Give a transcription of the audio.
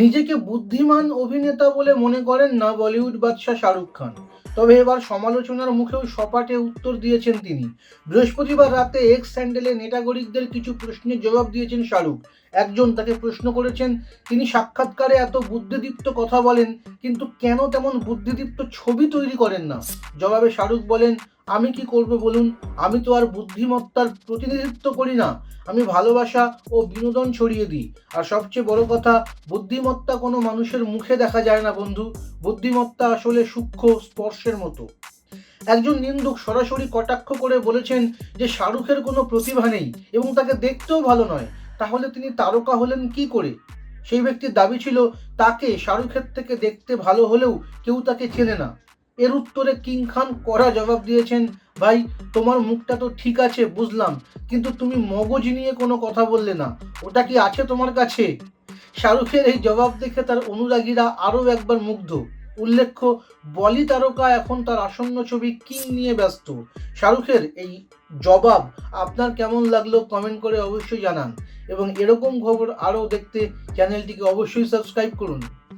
নিজেকে বুদ্ধিমান অভিনেতা বলে মনে করেন না বলিউড বাদশাহ শাহরুখ খান। তবে এবার সমালোচনার মুখেও সপাটে উত্তর দিয়েছেন তিনি। বৃহস্পতিবার রাতে এক্স স্যান্ডেলে নেটাগরিকদের কিছু প্রশ্নের জবাব দিয়েছেন শাহরুখ। একজন তাকে প্রশ্ন করেছেন, তিনি সাক্ষাৎকারে এত বুদ্ধিদীপ্ত কথা বলেন, কিন্তু কেন তেমন বুদ্ধিদীপ্ত ছবি তৈরি করেন না? জবাবে শাহরুখ বলেন আমি কি করব বলুন? আমি তো আর বুদ্ধিমত্তার প্রতিনিধিত্ব করি না। আমি ভালোবাসা ও বিনোদন ছড়িয়ে দিই। আর সবচেয়ে বড় কথা, বুদ্ধিমত্তা কোনো মানুষের মুখে দেখা যায় না বন্ধু। বুদ্ধিমত্তা আসলে সূক্ষ্ম স্পর্শের মতো। একজন নিন্দুক সরাসরি কটাক্ষ করে বলেছেন যে শাহরুখের কোনো প্রতিভা নেই এবং তাকে দেখতেও ভালো নয়। তাহলে তিনি তারকা হলেন কি করে? সেই ব্যক্তির দাবি ছিল, তাকে শাহরুখের থেকে দেখতে ভালো হলেও কেউ তাকে চেনে না। এর উত্তরে কিং খান কড়া জবাব দিয়েছেন, ভাই, তোমার মুখটা তো ঠিক আছে, বুঝলাম, কিন্তু তুমি মগজ নিয়ে কোনো কথা বললে না, ওটা কি আছে তোমার কাছে? শাহরুখের এই জবাব দেখে তার অনুরাগীরা আরও একবার মুগ্ধ। উল্লেখ্য, বলি তারকা এখন তার আসন্ন ছবি কিং নিয়ে ব্যস্ত। শাহরুখের এই জবাব আপনার কেমন লাগল কমেন্ট করে অবশ্যই জানান, এবং এরকম খবর আরও দেখতে চ্যানেলটিকে অবশ্যই সাবস্ক্রাইব করুন।